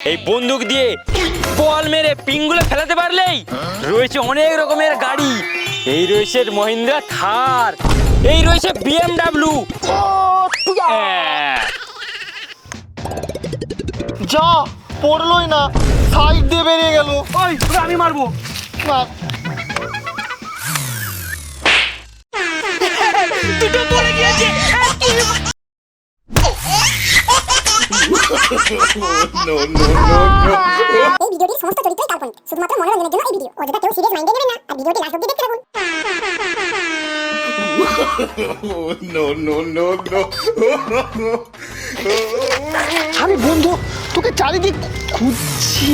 এই বন্দুক দিয়ে বল মেরে পিংগুলো ফেলাতে পারলেই রয়েছে অনেক রকমের গাড়ি। এই রয়েছে মহিন্দ্রা থার এই রয়েছে বিএমডাব্লিউ। যা পড়লোই না সাইড দিয়ে বেরিয়ে গেল। আমি মারবো। এই ভিডিওটির সমস্ত চরিত্রই কাল্পনিক শুধুমাত্র মনোরঞ্জনের জন্য এই ভিডিও অযথা কেউ সিরিয়াস মাইন্ডে নেবেন না আর ভিডিওটি লাস্ট অব্দি দেখতে থাকুন আমি বন্ধু তোকে চারিদিক খুঁজছি।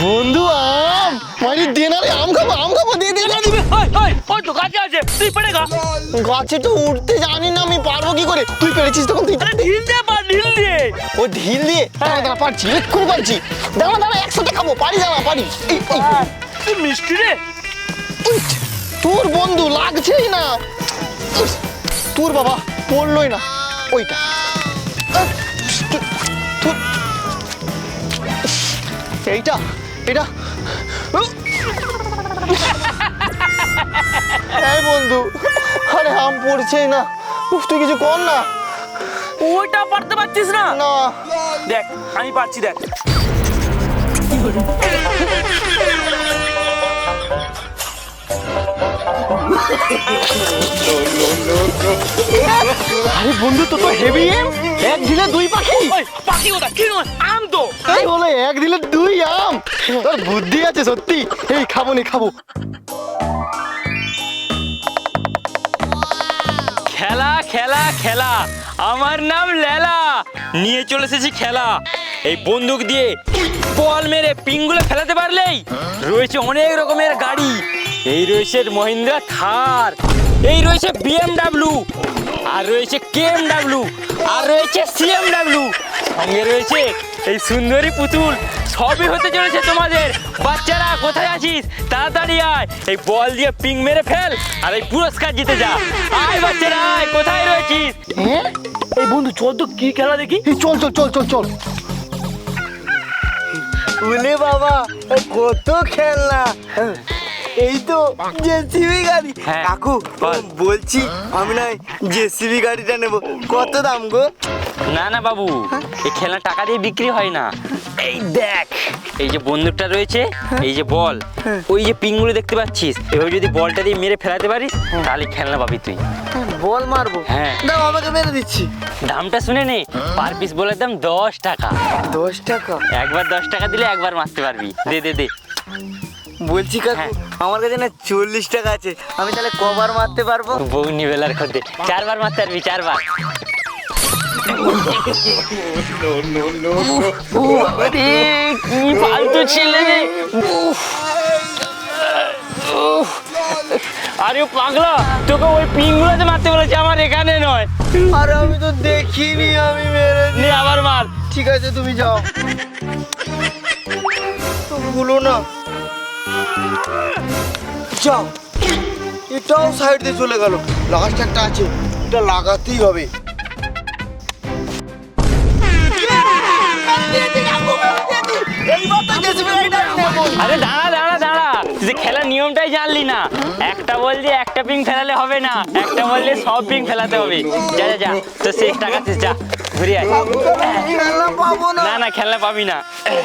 বন্ধু আম। মানে দেনারে আম খাব আম খাব দে দে না দিবে ওই ওই ওই তো কাছে আছে তুই পড়ে গা গাছে তো উঠতে জানি না আমি পারব কি করে? তুই পেরেছিস তখন তুই আরে ঢিল দে পা ঢিল দে ও ঢিল দিয়ে? দাঁড়া দাঁড়া পারছি এক্ষুনি পারছি। দাঁড়া দাঁড়া একসাথে খাব পারি দাঁড়া পারি। এই, তুই মিষ্টি রে। তোর বন্ধু লাগছেই না। তোর বাবা পড়লোই না ওইটা। এইটা। এটা। এই বন্ধু আরে আম পড়ছেই না। উফ, তুই কিছু কর না। ওইটা পারতে পারছিস না? না। দেখ আমি পারছি দেখ। আরে বন্ধু তো তো হেভি এক দিলে দুই পাখি। পাখি ওটা কি আম তো। এই বলে এক দিলে দুই আম। তোর বুদ্ধি আছে সত্যি। এই খাব নি খাব। খেলা খেলা খেলা। আমার নাম লেলা। নিয়ে চলে এসেছি খেলা। এই বন্দুক দিয়ে বল মেরে পিংগুলো ফেলাতে পারলেই রয়েছে অনেক রকমের গাড়ি। এই রয়েছে মহিন্দ্রা থার। এই রয়েছে বিএমডাব্লিউ। আর রয়েছে কেএমডাব্লিউ আর রয়েছে সিএমডাব্লিউ। সঙ্গে রয়েছে এই সুন্দরী পুতুল। সবই হতে চলেছে তোমাদের। বাচ্চারা কোথায় আছিস? তাড়াতাড়ি আয়। এই বল দিয়ে পিং মেরে ফেল আর এই পুরস্কার জিতে যা। আয় বাচ্চারা আয় কোথায় রয়েছিস? হ্যাঁ? এই বন্ধু চল তো কি খেলা দেখি? চল চল চল চল চল। উলে বাবা কত খেলনা? এই তো জেসিবি গাড়ি। হ্যাঁ, কাকু বল। বলছি আমি না জেসিবি গাড়িটা নেব। কত দাম গো? না না বাবু এই খেলনা টাকা দিয়ে বিক্রি হয় না। এই দেখ। এই যে বন্দুকটা রয়েছে এই যে বল ওই যে পিংগুলো দেখতে পাচ্ছিস এভাবে যদি বলটা দিয়ে মেরে ফেলাতে পারিস তাহলে খেলনা পাবি তুই। বল মারবো। হ্যাঁ। দাও আমাকে মেরে দিচ্ছি। দামটা শুনে নে পার পিস বলে দাম দশ টাকা। দশ টাকা? একবার দশ টাকা দিলে একবার মারতে পারবি। দে দে দে। বলছি কাকু হ্যাঁ। আমার কাছে না চল্লিশ টাকা আছে। আমি তাহলে কবার মারতে পারব? বউ নিবেলার খদ্দে চারবার মারতে পারবি চারবার। কি ফালতু ছেলে রে। উফ। উফ। আরে ও পাগলা তোকে ওই পিনগুলোতে মারতে বলেছে আমার এখানে নয়। আর আমি তো দেখিনি আমি মেরে নে আবার মার। ঠিক আছে তুমি যাও। ভুলো না। যাও। এটাও সাইড দিয়ে চলে গেল। লাস্ট একটা আছে, এটা লাগাতেই হবে। আরে দাঁড়া দাঁড়া দাঁড়া। খেলার নিয়মটাই জানলি না। একটা বল একটা পিং ফেলালে হবে না। একটা বল দিয়ে সব পিং ফেলাতে হবে। যা যা যা। তো শেষ টাকা যা। ঘুরে আয়। খেলনা পাবো না। না না খেলনা পাবি না।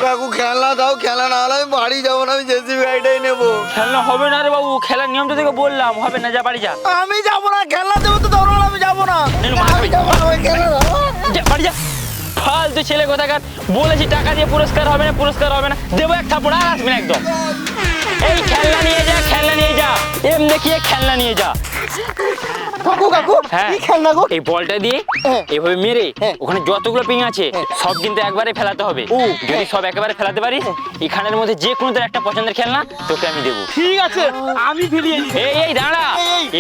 কাকু খেলনা দাও খেলনা না হলে আমি বাড়ি যাব না আমি জেসিবি গাড়িটাই নেব। খেলনা হবে না রে বাবু খেলার নিয়মটা তোকে বললাম হবে না যা বাড়ি যা। আমি যাব না খেলনা দেবো তো ধরো আমি যাব না। আমি যাব না ওই খেলনা দাও। বাড়ি যা। ফালতু ছেলে কোথাকার বলেছি টাকা দিয়ে পুরস্কার হবে না পুরস্কার হবে না। দেবো এক থাপড় আর আসবি না একদম। এই খেলনা নিয়ে যা খেলনা নিয়ে যা। এম দেখিয়ে খেলনা নিয়ে যা। কাকু কাকু হ্যাঁ। কি খেলনা গো। এই বলটা দিয়ে হ্যাঁ। এভাবে মেরে হ্যাঁ। ওখানে যতগুলো পিং আছে সব কিন্তু একবারে ফেলাতে হবে। ও। যদি সব একেবারে ফেলাতে পারিস এখানের মধ্যে যে কোনো তোর একটা পছন্দের খেলনা তোকে আমি দেবো। ঠিক আছে আমি ফিরিয়ে এই এই দাঁড়া।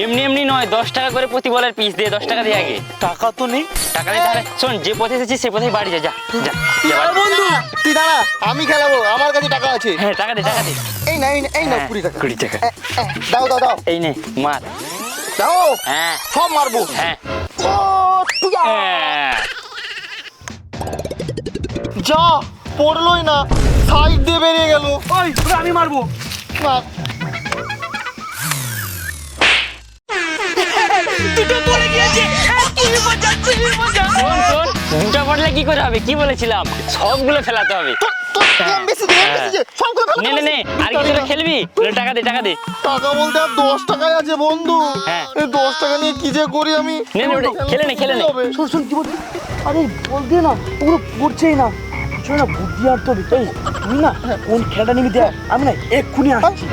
এমনি এমনি নয় দশ টাকা করে প্রতি বলের পিস দিয়ে দশ টাকা দিয়ে আগে। টাকা তো নেই। টাকা দিয়ে তাহলে শোন যে পথে এসেছিস সে পথেই বাড়ি যা যা বন্ধু তুই দাঁড়া আমি খেলাবো আমার কাছে টাকা আছে। হ্যাঁ টাকা দে টাকা দে। এই না এই না কুড়ি টাকা। কুড়ি টাকা। দাও দাও দাও। এই নে মার। দাও হ্যাঁ। সব মারবো। হ্যাঁ। ও, তুই যা। হ্যাঁ। যা পড়লোই না সাইড দিয়ে বেরিয়ে গেল। ওই আমি মারবো। শোন দুটা কি করে হবে? কি বলেছিলাম? সবগুলো ফেলাতে হবে। ফেলে নে নে নে আর কি খেলবি? টাকা দে টাকা দে। টাকা বলতে আর দশ আছে বন্ধু। হ্যাঁ। এই দশ টাকা নিয়ে কি যে করি আমি? নে নে খেলে নে খেলে নে। হবে? শোন শোন কি বলছি? আরে বল দিয়ে না ওগুলো পড়ছেই না। না বুদ্ধি আর তোর তুই না কোন খেলাটা নিবি দেখ। আমি না এক্ষুনি আসছি।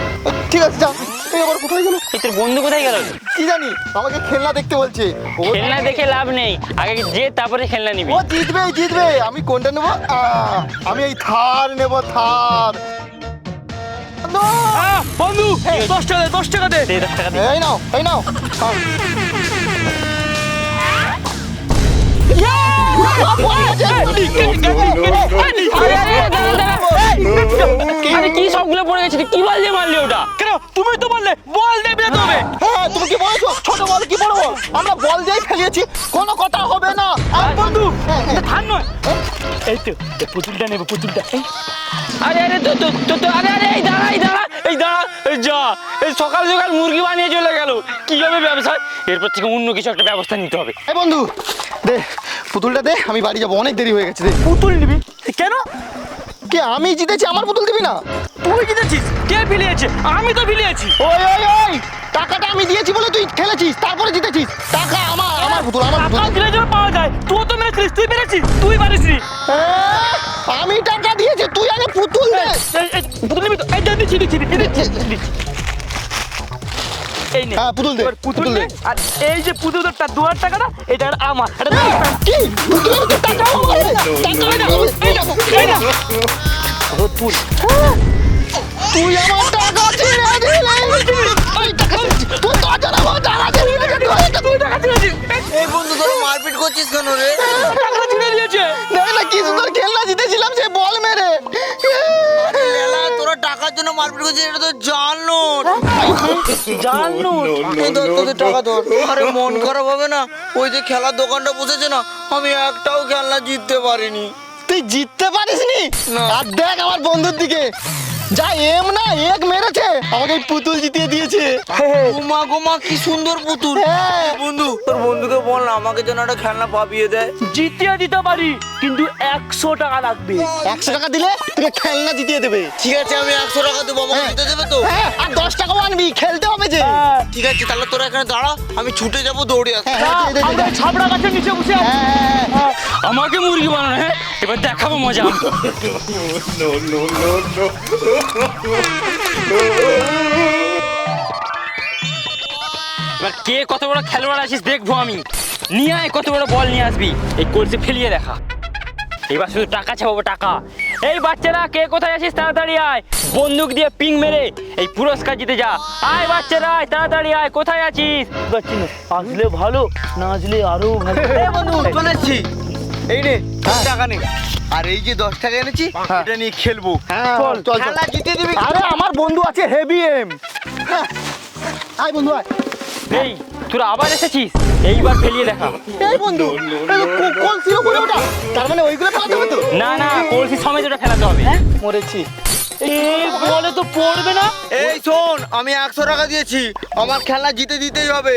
ঠিক আছে যা। এই আবার কোথায় গেল? এই তোর বন্ধু কোথায় গেল? কি জানি? আমাকে খেলনা দেখতে বলছে। ও খেলনা দেখে লাভ নেই। আগে যে তারপরে খেলনা নিবি। ও জিতবে জিতবে। আমি কোনটা নেব? আহ, আমি এই থার নেব থার। No! বন্ধু! দশ টাকা দে দশ টাকা দে। দে দশ টাকা দে। এই নাও এই নাও। আহ। আরে আরে দাঁড়া দাঁড়া। এই, আরে কি সবগুলো পড়ে গেছে? কি বল দিয়ে মারলি ওটা? কেন? তুমি তো বললে বল দেবে তবে হ্যাঁ তুমি কি বলেছ? ছোট বল কি বড় বল? আমরা বল দিয়েই ফেলিয়েছি কোনো কথা হবে না। আর বন্ধু হ্যাঁ, হ্যাঁ। ধান নয় এই তো এই পুতুলটা নেবে পুতুলটা। এই, আরে আরে তো তো তো তো আরে আরে এই দাঁড়া এই দাঁড়া এই দাঁড়া এই যা। এই সকাল সকাল মুরগি বানিয়ে চলে গেল। কি হবে ব্যবসা? এরপর থেকে অন্য কিছু একটা ব্যবস্থা নিতে হবে। এই বন্ধু দে পুতুলটা দে আমি বাড়ি যাব। অনেক দেরি হয়ে গেছে দে। পুতুল নিবি? কেন? কি? আমি জিতেছি আমার পুতুল দিবি না? তুই জিতেছিস? কে ভিলিয়েছে? আমি তো ভিলিয়েছি। ওই ওই ওই! টাকাটা আমি দিয়েছি বলে তুই খেলেছিস তারপরে জিতেছিস। টাকা আমার আমার পুতুল আমার বোতল। দিলে যেন পাওয়া যায়। তুই তো মেরেছিস তুই মেরেছিস তুই মারিসনি। আমি টাকা দিয়েছি তুই আগে পুতুল দে পুতুল নিবি তো? এই দিচ্ছি, দিচ্ছি, দিচ্ছি। এই নে। হ্যাঁ, পুতুল দে, পুতুল দে। আর এই যে পুতুলটা দু হাজার টাকাটা এটা আমার। এটা কি? টাকা? আমার। টাকা না এই না এই না ও তুই। তুই আমার টাকা ছিঁড়ে দিলি। ওই টাকা তুই তো জানা আমার টাকা ছিঁড়ে দিলি। তুই টাকা ছিঁড়ে দিলি। এই বন্ধু তোরা মারপিট করছিস কেন রে? টাকা ছিঁড়ে দিয়েছে। দেখ না কি সুন্দর খেলনা জিতেছিলাম সে বল মেরে। তোরা টাকার জন্য মারপিট করছিস এটা তো জাল নোট জানো এই ধর তোদের টাকা ধর আরে মন খারাপ হবে না। ওই যে খেলার দোকানটা বসেছে না আমি একটাও খেলনা জিততে পারিনি। তুই জিততে পারিসনি? না। আর দেখ আমার বন্ধুর দিকে। যা এম না এক মেরেছে আমাকে এই পুতুল জিতিয়ে দিয়েছে গোমা গোমা কি সুন্দর পুতুল হ্যাঁ। বন্ধু তোর বন্ধুকে বল না আমাকে যেন একটা খেলনা পাবিয়ে দেয় জিতিয়ে দিতে পারি কিন্তু একশো টাকা লাগবে একশো টাকা দিলে তোকে খেলনা জিতিয়ে দেবে ঠিক আছে আমি একশো টাকা দেবো আমাকে হ্যাঁ। দিতে দেবে তো হ্যাঁ আর দশ টাকাও আনবি খেলতে হবে যে হ্যাঁ, ঠিক আছে তাহলে তোরা এখানে দাঁড়া আমি ছুটে যাব দৌড়ে হ্যাঁ, হ্যাঁ, আমরা ছাবড়া গাছের নিচে বসে। হ্যাঁ, হ্যাঁ, আমাকে মুরগি বানানো হ্যাঁ এবার দেখাবো মজা আমি। এবার কে কত বড় খেলোয়াড় আছিস দেখব আমি। নিয়ে আয় কত বড় বল নিয়ে আসবি। এই কলসি ফেলিয়ে দেখা। এবার শুধু টাকা ছাপাবো টাকা। এই বাচ্চারা কে কোথায় আছিস? তাড়াতাড়ি আয়। বন্দুক দিয়ে পিং মেরে এই পুরস্কার জিতে যা। আয় বাচ্চারা আয় তাড়াতাড়ি আয়। কোথায় আছিস। আসলে ভালো না আসলে আরও ভালো। এই বন্ধু এই নে টাকা নে। আর এই যে দশ টাকা এনেছি এটা নিয়ে খেলব। হ্যাঁ, চল, চল খেলা জিতে দিবি আরে আমার বন্ধু আছে হেভি এম। আয় বন্ধু আয়। এই তোরা আবার এসেছিস? এইবার ফেলিয়ে দেখা। এই বন্ধু ছিল বলে ওটা তার মানে ওইগুলো ফেলাতে হবে তো? না না কলসি সমেত ওটা ফেলাতে হবে। মরেছি। এই বলে তো পড়বে না। এই শোন আমি একশো টাকা দিয়েছি। আমার খেলা জিতে দিতেই হবে।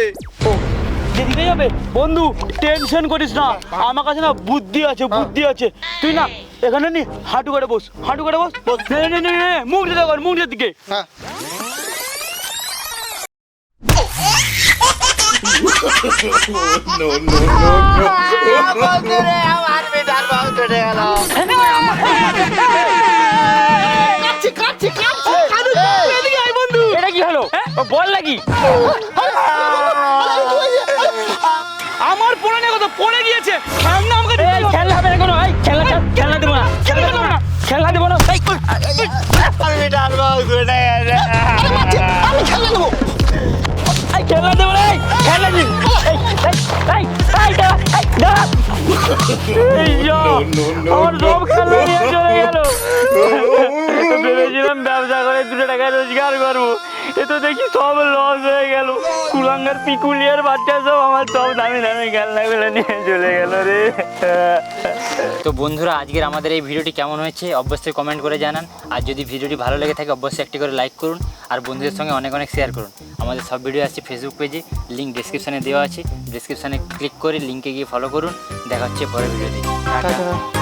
যে দিতে যাবে? বন্ধু টেনশন করিস না। আমার কাছে না বুদ্ধি আছে বুদ্ধি আছে। তুই না এখানে নি হাঁটু করে বস হাঁটু করে বস বস। নে নে নে নে মুখ দিতে কর মুখ দিকে। হ্যাঁ। বন্ধু। এটা কি হলো? হ্যাঁ। বল নাকি আমার পড়ে পড়ে গিয়েছে। খেলনা আমাকে দিতে হবে। খেলনা হবে না কোনো। এই খেলনা খেলনা দেবো না। খেলনা দেবো না। খেলনা দেবো না। এই, আমি খেলনা নেব এই খেলনা দেবো না এই, খেলনা দিন এই এই এই এই এই দাঁড়া। আমার সব খেলনা নিয়ে চলে গেল। ভেবেছিলাম ব্যবসা করে দুটো টাকা রোজগার করব। এ তো দেখি সব লস হয়ে গেল। কুলাঙ্গার পিকুলিয়ার বাচ্চা সব আমার সব দামি দামি খেলনাগুলো নিয়ে চলে গেল রে। তো বন্ধুরা আজকের আমাদের এই ভিডিওটি কেমন হয়েছে অবশ্যই কমেন্ট করে জানান। আর যদি ভিডিওটি ভালো লেগে থাকে অবশ্যই একটি করে লাইক করুন আর বন্ধুদের সঙ্গে অনেক অনেক শেয়ার করুন। আমাদের সব ভিডিও আছে ফেসবুক পেজে লিঙ্ক ডিসক্রিপশানে দেওয়া আছে। ডিসক্রিপশানে ক্লিক করে লিঙ্কে গিয়ে ফলো করুন। দেখা হচ্ছে পরের ভিডিওতে টাটা টাটা।